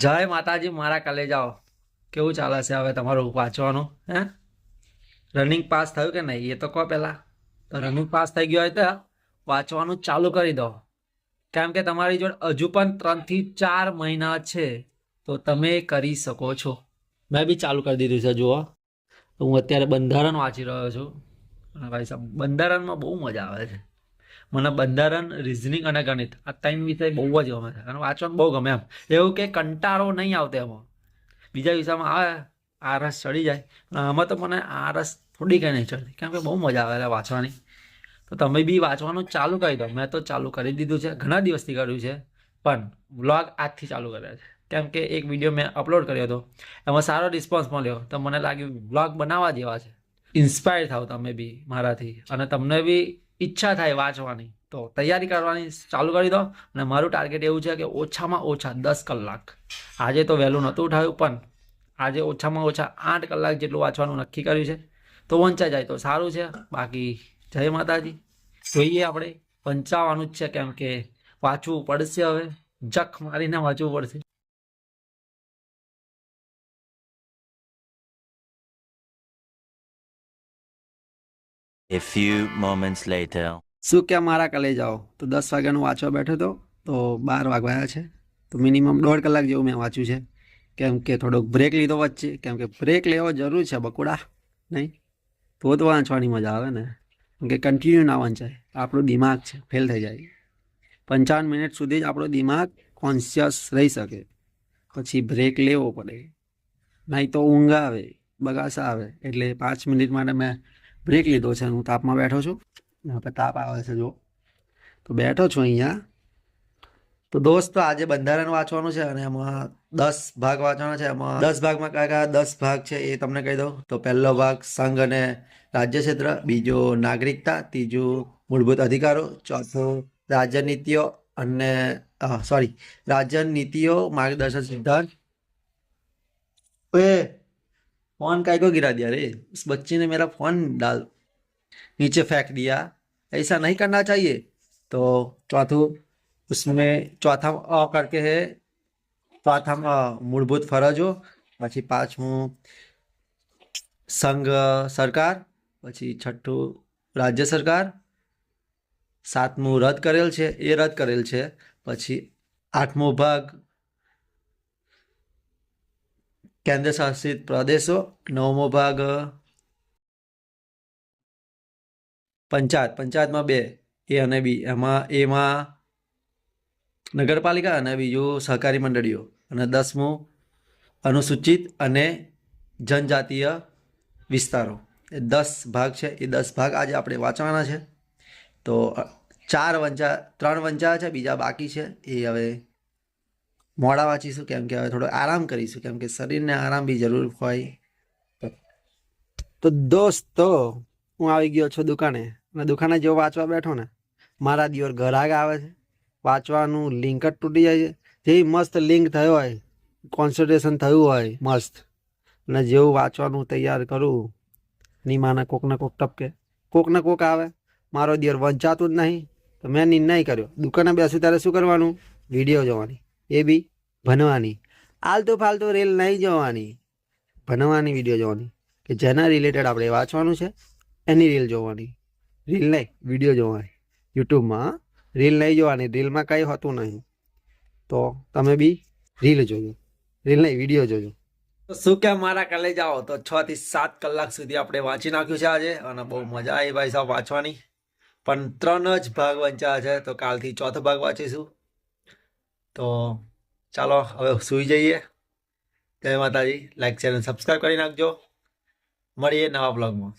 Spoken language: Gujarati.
જય માતાજી, મારા કાલે જાઓ કેવું ચાલે છે હવે તમારું વાંચવાનું, હે? રનિંગ પાસ થયું કે નહીં? એ તો કહો પહેલાં. તો રનિંગ પાસ થઈ ગયો હોય તો વાંચવાનું ચાલુ કરી દો. કેમ કે તમારી જોડે હજુ પણ ત્રણથી ચાર મહિના છે. તો તમે કરી શકો છો. મેં બી ચાલુ કરી દીધું છે, જુઓ. હું અત્યારે બંધારણ વાંચી રહ્યો છું. ભાઈ સાહેબ, બંધારણમાં બહુ મજા આવે છે. મને બંધારણ રિઝનિંગ અને ગણિત. આ ત્રણ વિષય બહુ જ ગમે છે. અને વાંચવાનું બહુ ગમે એમ. એવું કે કંટાળો નહીં આવતો એમાં. બીજા વિષયમાં આવે આ રસ ચડી જાય. અને આમાં તો મને આ રસ થોડી કંઈ નહીં ચડતી. કેમ કે બહુ મજા આવે વાંચવાની. તો તમે બી વાંચવાનું ચાલુ કરી દો. મેં તો ચાલુ કરી દીધું છે. ઘણા દિવસથી કર્યું છે. પણ વ્લોગ આજથી ચાલુ કર્યા છે. કેમ કે એક વીડિયો મેં અપલોડ કર્યો હતો. એમાં સારો રિસ્પોન્સ મળ્યો. તો મને લાગ્યું, વ્લોગ બનાવવા જેવા છે. ઇન્સ્પાયર થાવ તમે બી મારાથી. અને તમને બી ઈચ્છા થાય વાંચવાની. તો તૈયારી કરવાની ચાલુ કરી દો અને મારું ટાર્ગેટ એવું છે કે ઓછામાં ઓછા દસ કલાક. આજે તો વહેલું નહોતું ઉઠાવ્યું પણ આજે ઓછામાં ઓછા આઠ કલાક જેટલું વાંચવાનું નક્કી કર્યું છે. તો વંચાઈ જાય તો સારું છે. બાકી જય માતાજી. જોઈએ આપણે વંચાવવાનું જ છે કેમ કે વાંચવું પડશે હવે. જખ મારીને વાંચવું પડશે. A few moments later. શું કે મારા કલે જાઓ? તો દસ વાગ્યાનું વાંચવા બેઠો હતો. તો બાર વાગવાયા છે. તો મિનિમમ દોઢ કલાક જેવું મેં વાંચ્યું છે. કેમ કે થોડોક બ્રેક લીધો વચ્ચે. કેમ કે બ્રેક લેવો જરૂર છે બકુડા. નહીં? તો તો વાંચવાની મજા આવે ને. કેમ કે કન્ટિન્યુ ના વાંચાય. આપણું દિમાગ છે ફેલ થઈ જાય. પંચાવન મિનિટ સુધી જ આપણો દિમાગ કોન્શિયસ રહી શકે. પછી બ્રેક લેવો પડે. નહીં તો ઊંઘ આવે, બગાસા આવે. એટલે પાંચ મિનિટ માટે મેં બ્રેક લીધો છે હું તાપમાં બેઠો છું. હવે તાપ આવે છે જો તો બેઠો છું અહીંયા. તો દોસ્તો, આજે બંધારણ વાંચવાનું છે અને એમાં દસ ભાગ વાંચવાનો છે. એમાં દસ ભાગમાં કયા કયા દસ ભાગ છે એ તમને કહી દઉં. તો પહેલો ભાગ, સંઘ અને રાજ્ય ક્ષેત્ર. બીજો, નાગરિકતા. ત્રીજું, મૂળભૂત અધિકારો. ચોથો રાજ્યનીતિઓ અને સોરી રાજ્યનીતિઓ માર્ગદર્શન સિદ્ધાંત. ओए फोन काय को गिरा दिया रे उस बच्ची ने मेरा फोन डाल नीचे फेंक दिया ऐसा नहीं करना चाहिए तो चौथू उसमें चौथा अ करके है चौथा મૂળભૂત ફરજો. પછી પાંચમું સંઘ, સરકાર. પછી છઠ્ઠું, રાજ્ય સરકાર. સાતમું, રદ કરેલ છે. એ રદ કરેલ છે. પછી આઠમો ભાગ કેન્દ્ર શાસિત પ્રદેશો નવમો ભાગ પંચાયત પંચાયતમાં બે એ અને બી એમાં એમાં નગરપાલિકા અને બીજું સહકારી મંડળીઓ અને દસમું અનુસૂચિત અને જનજાતીય વિસ્તારો એ દસ ભાગ છે એ દસ ભાગ આજે આપણે વાંચવાના છે તો ચાર વંચા ત્રણ વંચા છે બીજા બાકી છે એ હવે મોડા વાંચીશું કેમ કે હવે થોડો આરામ કરીશું, કેમ કે શરીરને આરામ બી જરૂર હોય. તો દોસ્તો, હું આવી ગયો છું દુકાને અને દુકાને જો વાંચવા બેઠો ને, મારા દિયોર ઘરાક આવે છે. વાંચવાનું લિંક જ તૂટી જાય છે. જે મસ્ત લિંક થયો હોય કોન્સન્ટ્રેશન થયું હોય, મસ્ત. અને જેવું વાંચવાનું તૈયાર કરું, નીમાના કોકને કોક ટપકે. કોકને કોક આવે. મારો દિયર વંચાતું જ નહીં. તો મેં નિર્ણય કર્યો. દુકાને બેસું ત્યારે શું કરવાનું? વીડિયો જોવાની. એ બી ભણવાની આલતુ ફાલતુ રીલ નહીં જોવાની. ભણવાની વીડિયો જોવાની. કે જેના રિલેટેડ આપણે વાંચવાનું છે, એની રીલ જોવાની. રીલ નહીં વીડિયો જોવાની. યુટ્યુબમાં રીલ નહીં જોવાની રીલમાં કંઈ હોતું નહીં. તો તમે બી રીલ જોજો. રીલ નહીં વીડિયો જોજો. શું કે મારા કાલે જાઓ? તો છ થી સાત કલાક સુધી આપણે વાંચી નાખ્યું છે આજે, અને બહુ મજા આવી ભાઈ સાહેબ વાંચવાની. પણ ત્રણ જ ભાગ વંચ્યા છે, તો કાલથી ચોથો ભાગ વાંચીશું. તો ચાલો હવે સૂઈ જઈએ. જય માતાજી. લાઈક ચેનલ સબસ્ક્રાઈબ કરી નાખજો. મળીએ નવા બ્લોગમાં